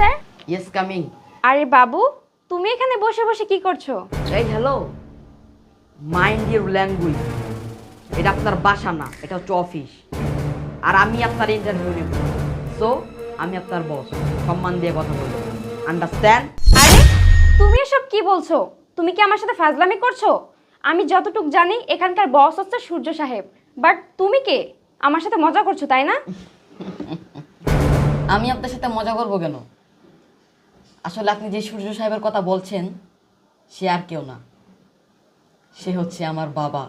Sir? Yes coming আরে বাবু তুমি এখানে বসে বসে কি করছ? এই হ্যালো মাইন্ড ইউর ল্যাঙ্গুয়েজ এটা আপনার বাসা না এটা হচ্ছে অফিস আর আমি আপনার ইন্টারভিউ নেব। সো আমি আপনার বস সম্মান দিয়ে কথা বলব। আন্ডারস্ট্যান্ড আরে তুমি এসব কি বলছো? তুমি কি আমার সাথে ফাজলামি করছ? আমি যতটুক জানি এখানকার বস হচ্ছে সূর্য সাহেব। বাট তুমি কে? আমার সাথে মজা করছ তাই না? আমি আপনার সাথে মজা করব কেন? আসলে আপনি যে সূর্য সাহেবের কথা বলছেন সে আর কেউ না। সে হচ্ছে আমার বাবা।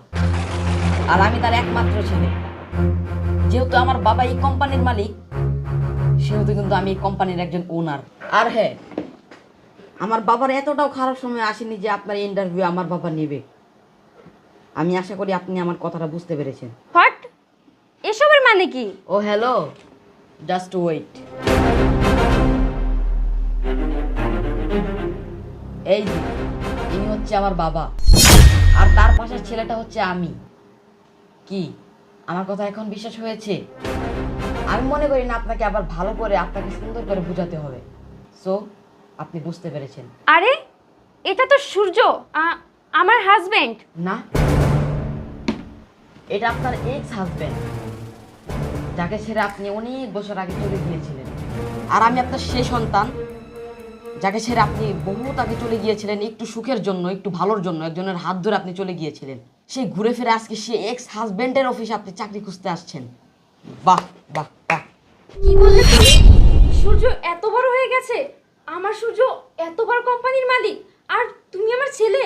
আর আমি তার একমাত্র ছেলে। যেহেতু আমার বাবা এই কোম্পানির মালিক সেহেতু কিন্তু আমি এই কোম্পানির একজন ওনার আর হ্যাঁ আমার বাবার এতটাও খারাপ সময় আসেনি যে আপনার ইন্টারভিউ আমার বাবা নেবে। আমি আশা করি আপনি আমার কথাটা বুঝতে পেরেছেন। হোয়াট এসবের মানে কি? ও হ্যালো জাস্ট ওয়েট এই যে ইনি হচ্ছে আমার বাবা। আর তার পাশের ছেলেটা হচ্ছে আমি। কি? আমার কথা এখন বিশ্বাস হয়েছে? আমি মনে করি না আপনাকে আবার ভালো করে আপনাকে সুন্দর করে বোঝাতে হবে। সো আপনি বুঝতে পেরেছেন। আরে এটা তো সূর্য আ- আমার হাজবেন্ড না। এটা আপনার এক্স হাজবেন্ড যাকে ছেড়ে আপনি অনেক বছর আগে চলে গিয়েছিলেন। আর আমি আপনার সে সন্তান। যাকে ছেড়ে আপনি বহুত আগে চলে গিয়েছিলেন একটু সুখের জন্য একটু ভালোর জন্য একজনের হাত ধরে আপনি চলে গিয়েছিলেন। সেই ঘুরে ফিরে আজকে সে এক্স হাজবেন্ডের অফিসে আপনি চাকরি খুঁজতে আসছেন। বাহ বাহ বাহ। কি বললে তুমি? সূর্য এত বড় হয়ে গেছে। আমার সূর্য এত বড় কোম্পানির মালিক। আর তুমি আমার ছেলে?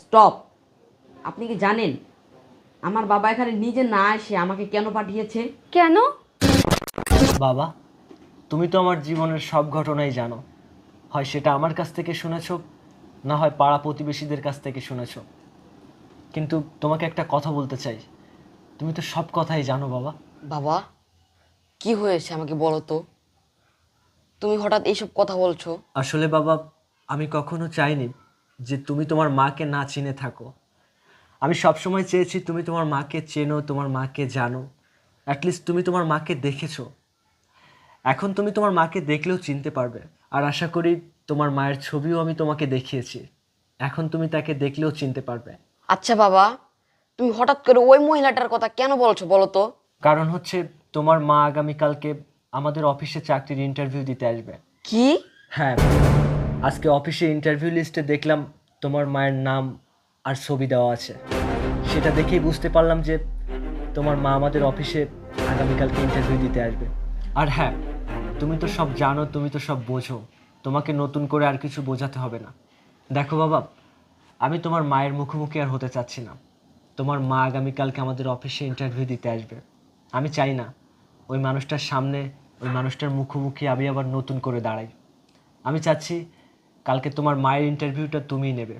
স্টপ আপনি কি জানেন আমার বাবা এখানে নিজে না এসে আমাকে কেন পাঠিয়েছে? কেন? বাবা তুমি তো আমার জীবনের সব ঘটনাই জানো। হয় সেটা আমার কাছ থেকে শুনেছো না হয় পাড়া প্রতিবেশীদের কাছ থেকে শুনেছো। কিন্তু তোমাকে একটা কথা বলতে চাই। তুমি তো সব কথাই জানো বাবা। বাবা কি হয়েছে আমাকে বলো তো? তুমি হঠাৎ এইসব কথা বলছো? আসলে বাবা আমি কখনো চাইনি যে তুমি তোমার মাকে না চিনে থাকো। আমি সবসময় চেয়েছি তুমি তোমার মাকে চেনো তোমার মাকে জানো। অ্যাটলিস্ট তুমি তোমার মাকে দেখেছ। এখন তুমি তোমার মাকে দেখলেও চিনতে পারবে। আর আশা করি তোমার মায়ের ছবিও আমি তোমাকে দেখিয়েছি। এখন তুমি তাকে দেখলেও চিনতে পারবে। আচ্ছা বাবা তুমি হঠাৎ করে ওই মহিলাটার কথা কেন বলছো বলো তো? কারণ হচ্ছে তোমার মা আগামীকালকে আমাদের অফিসে চাকরির ইন্টারভিউ দিতে আসবে। কি? হ্যাঁ আজকে অফিসে ইন্টারভিউ লিস্টে দেখলাম তোমার মায়ের নাম আর ছবি দেওয়া আছে। সেটা দেখেই বুঝতে পারলাম যে তোমার মা আমাদের অফিসে আগামীকালকে ইন্টারভিউ দিতে আসবে। আর হ্যাঁ তুমি তো সব জানো, তুমি তো সব বোঝো। তোমাকে নতুন করে আর কিছু বোঝাতে হবে না। দেখো বাবা, আমি তোমার মায়ের মুখোমুখি আর হতে চাচ্ছি না। তোমার মা আগামীকালকে আমাদের অফিসে ইন্টারভিউ দিতে আসবে। আমি চাই না ওই মানুষটার সামনে, ওই মানুষটার মুখোমুখি আমি আবার নতুন করে দাঁড়াই। আমি চাচ্ছি কালকে তোমার মায়ের ইন্টারভিউটা তুমিই নেবে।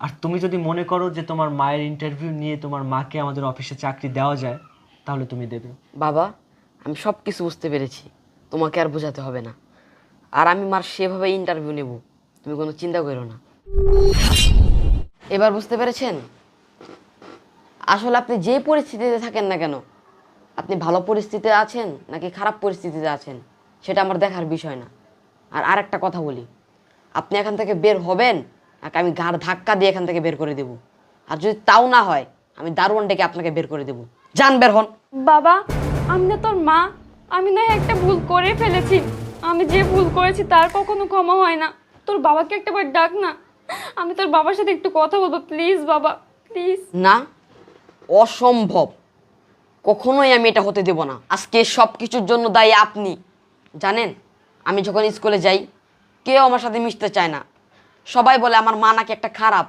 আর তুমি যদি মনে করো যে তোমার মায়ের ইন্টারভিউ নিয়ে তোমার মাকে আমাদের অফিসে চাকরি দেওয়া যায়, তাহলে তুমি দেবে। বাবা, আমি সব কিছু বুঝতে পেরেছি। তোমাকে আর বোঝাতে হবে না। আর আমি মার সেভাবে ইন্টারভিউ নেব, তুমি কোনো চিন্তা করো না। এবার বুঝতে পেরেছেন? আসলে আপনি যে পরিস্থিতিতে থাকেন না কেন, আপনি ভালো পরিস্থিতিতে আছেন নাকি খারাপ পরিস্থিতিতে আছেন, সেটা আমার দেখার বিষয় না। আর আরেকটা কথা বলি, আপনি এখান থেকে বের হবেন নাকি আমি ঘাড় ধাক্কা দিয়ে এখান থেকে বের করে দেব? আর যদি তাও না হয়, আমি দারোয়ান ডেকে আপনাকে বের করে দেব। যান, বের হন। বাবা আমি তোর মা আমি না একটা ভুল করে ফেলেছি। আমি যে ভুল করেছি তার কখনো ক্ষমা হয় না। তোর বাবাকে একটাবার ডাক না। আমি তোর বাবার সাথে একটু কথা বলব, প্লিজ বাবা, প্লিজ। না, অসম্ভব। কখনোই আমি এটা হতে দেব না। আজকে সব কিছুর জন্য দায়ী আপনি। জানেন, আমি যখন স্কুলে যাই, কেউ আমার সাথে মিশতে চায় না। সবাই বলে, আমার মা নাকি একটা খারাপ।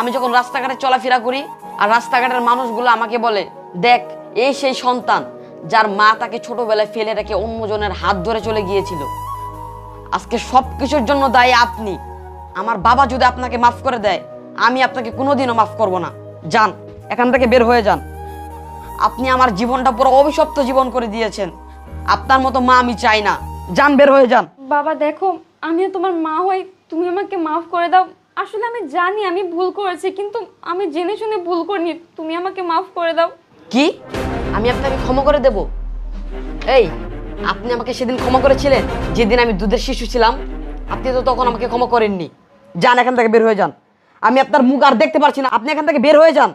আমি যখন রাস্তাঘাটে চলাফেরা করি, আর রাস্তাঘাটের মানুষগুলো আমাকে বলে, দেখ, এই সেই সন্তান। যার মা তাকে ছোটবেলায় ফেলে রেখে অন্যজনের হাত ধরে চলে গিয়েছিল। আজকে সব কিছুর জন্য দায়ী আপনি। আমার বাবা যদি আপনাকে মাফ করে দেয় আমি আপনাকে কোনোদিনও মাফ করব না। যান এখান থেকে বের হয়ে যান। আপনি আমার জীবনটা পুরো অভিশপ্ত জীবন করে দিয়েছেন। আপনার মতো মা আমি চাই না। যান বের হয়ে যান। বাবা দেখো আমিও তোমার মা হই। তুমি আমাকে মাফ করে দাও। আসলে আমি জানি আমি ভুল করেছি কিন্তু আমি জেনে শুনে ভুল করিনি। তুমি আমাকে মাফ করে দাও। কি? আমি আপনাকে ক্ষমা করে দেব। এই, আপনি আমাকে সেদিন ক্ষমা করেছিলেন, যেদিন আমি দুধের শিশু ছিলাম। আপনি তো তখন আমাকে ক্ষমা করেননি। যান এখান থেকে বের হয়ে যান। আমি আপনার মুখ আর দেখতে পারছি না। আপনি এখান থেকে বের হয়ে যান।